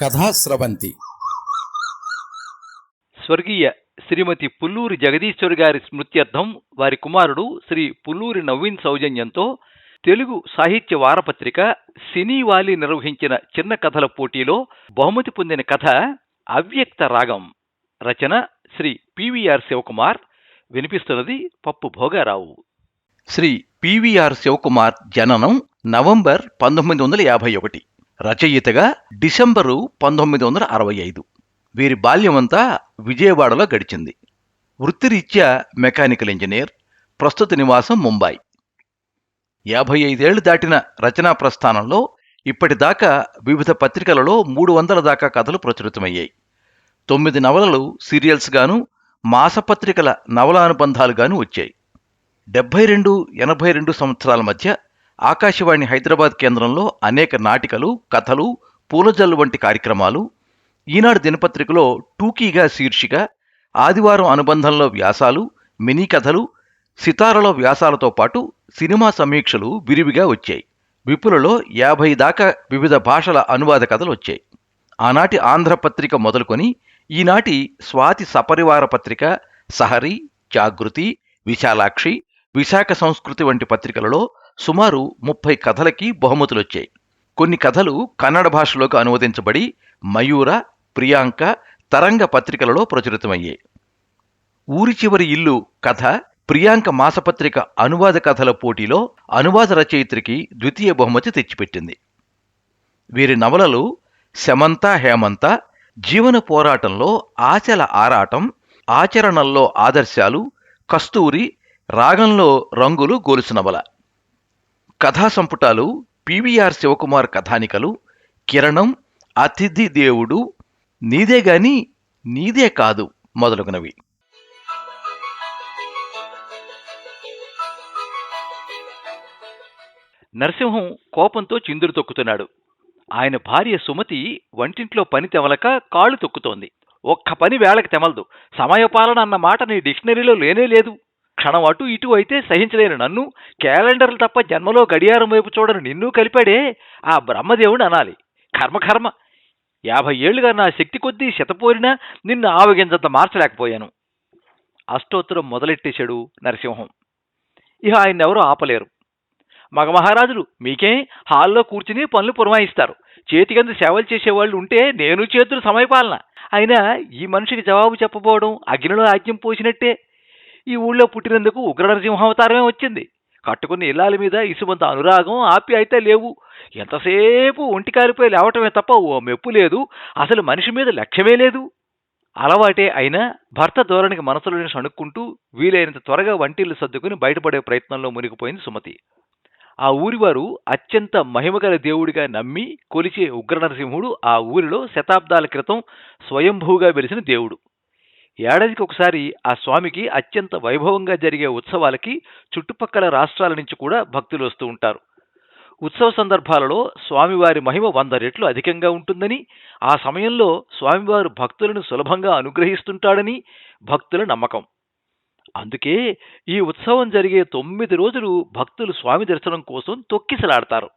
కథాస్రవంతి స్వర్గీయ శ్రీమతి పుల్లూరి జగదీశ్వరి గారి స్మృత్యర్థం వారి కుమారుడు శ్రీ పుల్లూరి నవీన్ సౌజన్యంతో తెలుగు సాహిత్య వారపత్రిక సినీవాలి నిర్వహించిన చిన్న కథల పోటీలో బహుమతి పొందిన కథ అవ్యక్త రాగం. రచన శ్రీ పివిఆర్ శివకుమార్. వినిపిస్తున్నది పప్పు భోగారావు. శ్రీ పివిఆర్ శివకుమార్ జననం నవంబర్ పంతొమ్మిది వందల యాభై ఒకటి. రచయితగా డిసెంబరు పంతొమ్మిది వందల అరవై ఐదు. వీరి బాల్యమంతా విజయవాడలో గడిచింది. వృత్తిరీత్యా మెకానికల్ ఇంజనీర్ ప్రస్తుత నివాసం ముంబై. యాభై ఐదేళ్ళు దాటిన రచనా ప్రస్థానంలో ఇప్పటిదాకా వివిధ పత్రికలలో మూడు వందల దాకా కథలు ప్రచురితమయ్యాయి. తొమ్మిది నవలలు సీరియల్స్గాను మాసపత్రికల నవలానుబంధాలుగాను వచ్చాయి. డెబ్బై రెండు ఎనభై రెండు సంవత్సరాల మధ్య ఆకాశవాణి హైదరాబాద్ కేంద్రంలో అనేక నాటికలు కథలు పూలజల్లు వంటి కార్యక్రమాలు. ఈనాడు దినపత్రికలో టూకీగా శీర్షిక ఆదివారం అనుబంధంలో వ్యాసాలు మినీ కథలు సితారలో వ్యాసాలతో పాటు సినిమా సమీక్షలు విరివిగా వచ్చాయి. విపులలో యాభై దాకా వివిధ భాషల అనువాద కథలు వచ్చాయి. ఆనాటి ఆంధ్రపత్రిక మొదలుకొని ఈనాటి స్వాతి సపరివార పత్రిక సహరి జాగృతి విశాలాక్షి విశాఖ సంస్కృతి వంటి పత్రికలలో సుమారు ముప్పై కథలకి బహుమతులొచ్చాయి. కొన్ని కథలు కన్నడ భాషలోకి అనువదించబడి మయూర ప్రియాంక తరంగ పత్రికలలో ప్రచురితమయ్యాయి. ఊరి చివరి ఇల్లు కథ ప్రియాంక మాసపత్రిక అనువాద కథల పోటీలో అనువాద రచయిత్రికి ద్వితీయ బహుమతి తెచ్చిపెట్టింది. వీరి నవలలు శమంత హేమంత జీవన పోరాటంలో ఆచల ఆరాటం ఆచరణల్లో ఆదర్శాలు కస్తూరి రాగంలో రంగులు గోలుసు నవల. కథా సంపుటాలు పివిఆర్ శివకుమార్ కథానికలు కిరణం అతిథి దేవుడు నీదే గాని నీదే కాదు మొదలగునవి. నరసింహం కోపంతో చిందురు తొక్కుతున్నాడు. ఆయన భార్య సుమతి వంటింట్లో పని తెవలక కాళ్ళు తొక్కుతోంది. ఒక్క పని వేళకి తెమలదు. సమయపాలన అన్న మాట నీ డిక్షనరీలో లేనే లేదు. క్షణం అటు ఇటు అయితే సహించలేను. నన్ను క్యాలెండర్లు తప్ప జన్మలో గడియారం వైపు చూడను నిన్ను కలిపాడే ఆ బ్రహ్మదేవుడు అనాలి. కర్మ కర్మ. యాభై ఏళ్ళుగా నా శక్తి కొద్దీ శతపోరినా నిన్ను ఆవగించంత మార్చలేకపోయాను. అష్టోత్తరం మొదలెట్టేశాడు నరసింహం. ఇక ఆయన ఆపలేరు. మగ మహారాజులు మీకే హాల్లో కూర్చుని పనులు పురమాయిస్తారు. చేతికందు సేవలు చేసేవాళ్ళు ఉంటే నేను చేతులు సమయపాలన. అయినా ఈ మనిషికి జవాబు చెప్పబోవడం అగ్నిలో ఆజ్యం పోసినట్టే. ఈ ఊళ్ళో పుట్టినందుకు ఉగ్రనరసింహావతారమే వచ్చింది. కట్టుకున్న ఇల్లాల మీద ఇసుమంత అనురాగం ఆప్యాయత లేవు. ఎంతసేపు ఒంటి కాలిపోయి లేవటమే తప్ప ఓ మెప్పు లేదు. అసలు మనిషి మీద లక్ష్యమే లేదు. అలవాటే అయినా భర్త ధోరణికి మనసులోని సణుక్కుంటూ వీలైనంత త్వరగా వంటిల్లు సర్దుకుని బయటపడే ప్రయత్నంలో మునిగిపోయింది సుమతి. ఆ ఊరివారు అత్యంత మహిమగల దేవుడిగా నమ్మి కొలిచే ఉగ్రనరసింహుడు ఆ ఊరిలో శతాబ్దాల క్రితం స్వయంభూగా వెలిసిన దేవుడు. ఏడాదికి ఒకసారి ఆ స్వామికి అత్యంత వైభవంగా జరిగే ఉత్సవాలకి చుట్టుపక్కల రాష్ట్రాల నుంచి కూడా భక్తులు వస్తూ ఉంటారు. ఉత్సవ సందర్భాలలో స్వామివారి మహిమ వంద రెట్లు అధికంగా ఉంటుందని ఆ సమయంలో స్వామివారు భక్తులను సులభంగా అనుగ్రహిస్తుంటాడని భక్తుల నమ్మకం. అందుకే ఈ ఉత్సవం జరిగే తొమ్మిది రోజులు భక్తులు స్వామి దర్శనం కోసం తొక్కిసలాడతారు.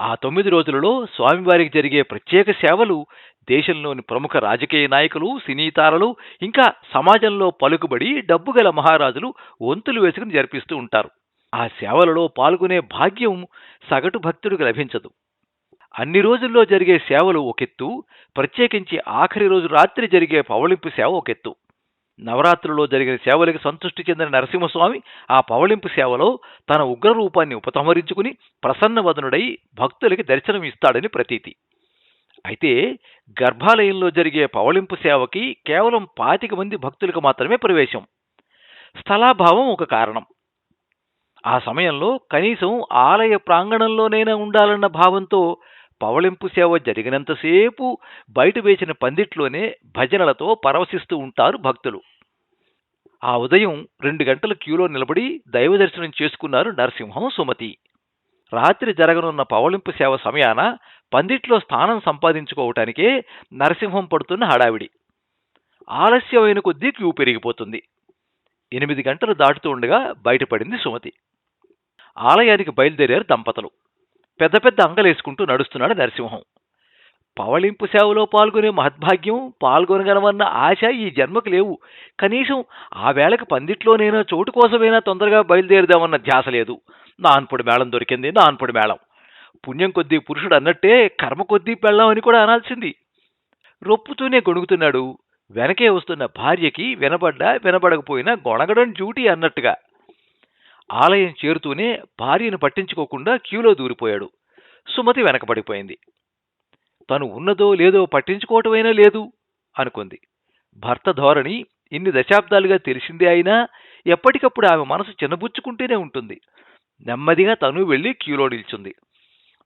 ఆ తొమ్మిది రోజులలో స్వామివారికి జరిగే ప్రత్యేక సేవలు దేశంలోని ప్రముఖ రాజకీయ నాయకులు సినీతారలు ఇంకా సమాజంలో పలుకుబడి డబ్బుగల మహారాజులు వంతులు వేసుకుని జరిపిస్తూ ఉంటారు. ఆ సేవలలో పాల్గొనే భాగ్యం సగటు భక్తుడికి లభించదు. అన్ని రోజుల్లో జరిగే సేవలు ఒకెత్తు ప్రత్యేకించి ఆఖరి రోజు రాత్రి జరిగే పవళింపు సేవ ఒకెత్తు. నవరాత్రుల్లో జరిగిన సేవలకు సంతృష్టి చెందిన నరసింహస్వామి ఆ పవళింపు సేవలో తన ఉగ్ర రూపాన్ని ఉపసంహరించుకుని ప్రసన్నవదనుడై భక్తులకి దర్శనం ఇస్తాడని ప్రతీతి. అయితే గర్భాలయంలో జరిగే పవళింపు సేవకి కేవలం పాతిక మంది భక్తులకు మాత్రమే ప్రవేశం. స్థలాభావం ఒక కారణం. ఆ సమయంలో కనీసం ఆలయ ప్రాంగణంలోనైనా ఉండాలన్న భావంతో పవళింపు సేవ జరిగినంతసేపు బయట వేసిన పందిట్లోనే భజనలతో పరవశిస్తూ ఉంటారు భక్తులు. ఆ ఉదయం రెండు గంటల క్యూలో నిలబడి దైవ దర్శనం చేసుకున్నారు నరసింహం సుమతి. రాత్రి జరగనున్న పవళింపు సేవ సమయాన పందిట్లో స్థానం సంపాదించుకోవటానికే నరసింహం పడుతున్న హడావిడి. ఆలస్యమైన కొద్దీ క్యూ పెరిగిపోతుంది. ఎనిమిది గంటలు దాటుతూ ఉండగా బయటపడింది సుమతి. ఆలయానికి బయలుదేరారు దంపతులు. పెద్ద పెద్ద అంగలేసుకుంటూ నడుస్తున్నాడు నరసింహం. పవళింపు సేవలో పాల్గొనే మహద్భాగ్యం పాల్గొనగలమన్న ఆశ ఈ జన్మకు లేవు. కనీసం ఆ వేళకి పందిట్లోనైనా చోటు కోసమైనా తొందరగా బయలుదేరుదామన్న ధ్యాస లేదు. నాన్పుడు మేళం దొరికింది నాన్పుడు మేళం. పుణ్యం కొద్దీ పురుషుడు అన్నట్టే కర్మ కొద్దీ పెళ్ళాం అని కూడా అనాల్సింది. రొప్పుతూనే గొణుగుతున్నాడు. వెనకే వస్తున్న భార్యకి వినబడ్డా వినబడకపోయినా గొణగడం డ్యూటీ అన్నట్టుగా. ఆలయం చేరుతూనే భార్యను పట్టించుకోకుండా క్యూలో దూరిపోయాడు. సుమతి వెనకబడిపోయింది. తను ఉన్నదో లేదో పట్టించుకోవటమైనా లేదు అనుకుంది. భర్త ధోరణి ఇన్ని దశాబ్దాలుగా తెలిసిందే అయినా ఎప్పటికప్పుడు ఆమె మనసు చిన్నబుచ్చుకుంటూనే ఉంటుంది. నెమ్మదిగా తను వెళ్ళి క్యూలో నిల్చుంది.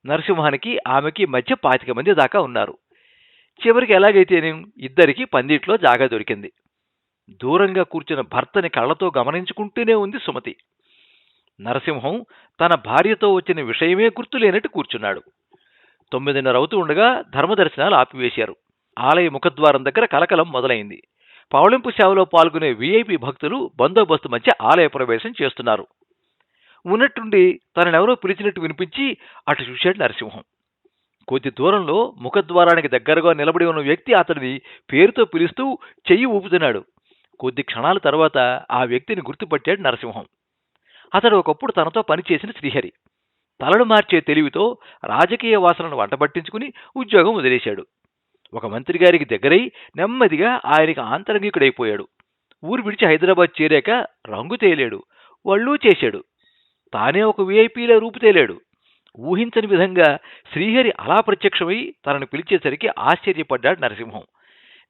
నరసింహానికి ఆమెకి మధ్య పాతిక మంది దాకా ఉన్నారు. చివరికి ఎలాగైతేనే ఇద్దరికి పందిట్లో జాగా దొరికింది. దూరంగా కూర్చున్న భర్తని కళ్ళతో గమనించుకుంటూనే ఉంది సుమతి. నరసింహం తన భార్యతో వచ్చిన విషయమే గుర్తులేనట్టు కూర్చున్నాడు. తొమ్మిదిన్నర అవుతూ ఉండగా ధర్మదర్శనాలు ఆపివేశారు. ఆలయ ముఖద్వారం దగ్గర కలకలం మొదలైంది. పవళింపు సేవలో పాల్గొనే వీఐపీ భక్తులు బందోబస్తు మధ్య ఆలయ ప్రవేశం చేస్తున్నారు. ఉన్నట్టుండి తననెవరో పిలిచినట్టు వినిపించి అటు చూశాడు నరసింహం. కొద్ది దూరంలో ముఖద్వారానికి దగ్గరగా నిలబడి ఉన్న వ్యక్తి అతడిని పేరుతో పిలుస్తూ చెయ్యి ఊపుతున్నాడు. కొద్ది క్షణాల తర్వాత ఆ వ్యక్తిని గుర్తుపట్టాడు నరసింహం. అతడు ఒకప్పుడు తనతో పనిచేసిన శ్రీహరి. తలలు మార్చే తెలివితో రాజకీయ వాసనను వంటబట్టించుకుని ఉద్యోగం వదిలేశాడు. ఒక మంత్రి గారికి దగ్గరై నెమ్మదిగా ఆయనకి ఆంతరంగికుడైపోయాడు. ఊరు విడిచి హైదరాబాద్ చేరాక రంగు తేలేడు వళ్ళు చేశాడు. తానే ఒక వీఐపీలో రూపు తేలాడు. ఊహించని విధంగా శ్రీహరి అలా ప్రత్యక్షమై తనను పిలిచేసరికి ఆశ్చర్యపడ్డాడు నరసింహం.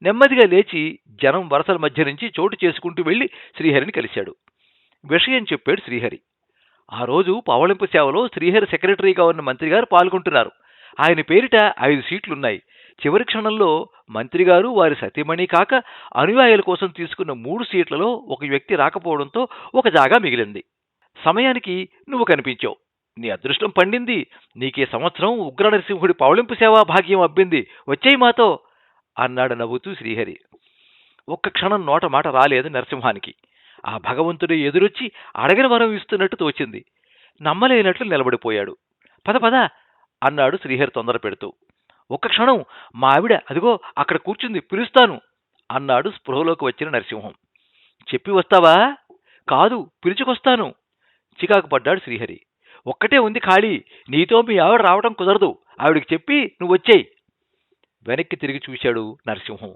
నెమ్మదిగా లేచి జనం వరసల మధ్య నుంచి చోటు చేసుకుంటూ వెళ్ళి శ్రీహరిని కలిశాడు. విషయం చెప్పాడు శ్రీహరి. ఆ రోజు పవళింపు సేవలో శ్రీహరి సెక్రటరీగా ఉన్న మంత్రి గారు పాల్గొంటున్నారు. ఆయన పేరిట ఐదు సీట్లున్నాయి. చివరి క్షణంలో మంత్రి గారు వారి సతీమణి కాక అనుయాయుల కోసం తీసుకున్న మూడు సీట్లలో ఒక వ్యక్తి రాకపోవడంతో ఒక జాగా మిగిలింది. సమయానికి నువ్వు కనిపించావు. నీ అదృష్టం పండింది. నీకే సంవత్సరం ఉగ్ర నరసింహుడి పవళింపు సేవా భాగ్యం అబ్బింది. వచ్చేయి మాతో అన్నాడు నవ్వుతూ శ్రీహరి. ఒక్క క్షణం నోట మాట రాలేదు నరసింహానికి. ఆ భగవంతుడు ఎదురొచ్చి అడగిన వరం ఇస్తున్నట్టు తోచింది. నమ్మలేనట్లు నిలబడిపోయాడు. పద పద అన్నాడు శ్రీహరి తొందర పెడుతూ. ఒక్క క్షణం మా ఆవిడ అదిగో అక్కడ కూర్చుంది పిలుస్తాను అన్నాడు స్పృహలోకి వచ్చిన నరసింహం. చెప్పి వస్తావా? కాదు పిలుచుకొస్తాను చికాకు పడ్డాడు శ్రీహరి. ఒక్కటే ఉంది ఖాళీ నీతో మీ ఆవిడ రావడం కుదరదు ఆవిడికి చెప్పి నువ్వు వచ్చేయి. వెనక్కి తిరిగి చూశాడు నరసింహం.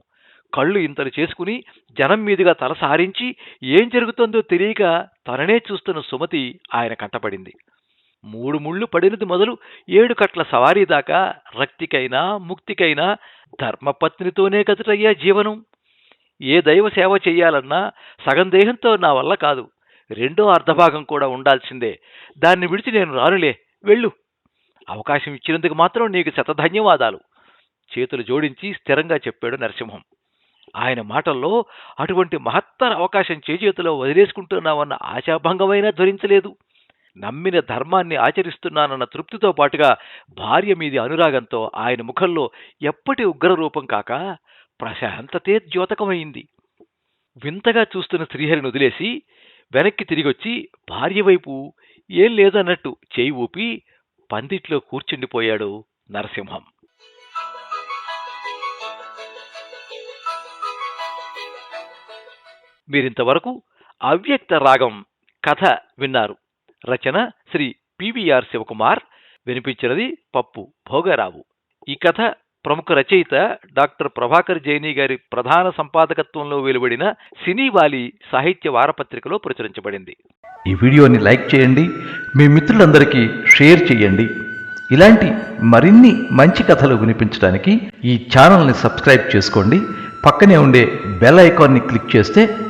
కళ్ళు ఇంతలు చేసుకుని జనం మీదుగా తల సారించి ఏం జరుగుతుందో తెలియక తననే చూస్తున్న సుమతి ఆయన కంటపడింది. మూడు ముళ్ళు పడినది మొదలు ఏడు కట్ల సవారీ దాకా రక్తికైనా ముక్తికైనా ధర్మపత్నితోనే కదుటయ్యా జీవనం. ఏ దైవ సేవ చెయ్యాలన్నా సగం దేహంతో నా వల్ల కాదు. రెండో అర్ధభాగం కూడా ఉండాల్సిందే. దాన్ని విడిచి నేను రానులే వెళ్ళు. అవకాశం ఇచ్చినందుకు మాత్రం నీకు శతధన్యవాదాలు. చేతులు జోడించి స్థిరంగా చెప్పాడు నరసింహం. ఆయన మాటల్లో అటువంటి మహత్తర అవకాశం చేజేతిలో వదిలేసుకుంటున్నామన్న ఆశాభంగమైనా ధరించలేదు నమ్మిన ధర్మాన్ని ఆచరిస్తున్నానన్న తృప్తితో పాటుగా భార్య మీది అనురాగంతో ఆయన ముఖంలో ఎప్పటి ఉగ్రరూపం కాక ప్రశాంతతే ద్యోతకమైంది. వింతగా చూస్తున్న శ్రీహరిని వదిలేసి వెనక్కి తిరిగొచ్చి భార్య వైపు ఏం లేదన్నట్టు చేయి ఊపి పందిట్లో కూర్చుండిపోయాడు నరసింహం. మీరింతవరకు అవ్యక్త రాగం కథ విన్నారు. రచన శ్రీ పివిఆర్ శివకుమార్. వినిపించినది పప్పు భోగరావు. ఈ కథ ప్రముఖ రచయిత డాక్టర్ ప్రభాకర్ జైని గారి ప్రధాన సంపాదకత్వంలో వెలువడిన సినీవాలి సాహిత్య వారపత్రికలో ప్రచురించబడింది. ఈ వీడియోని లైక్ చేయండి మీ మిత్రులందరికీ షేర్ చేయండి. ఇలాంటి మరిన్ని మంచి కథలు వినిపించడానికి ఈ ఛానల్ని సబ్స్క్రైబ్ చేసుకోండి. పక్కనే ఉండే బెల్ ఐకాన్ని క్లిక్ చేస్తే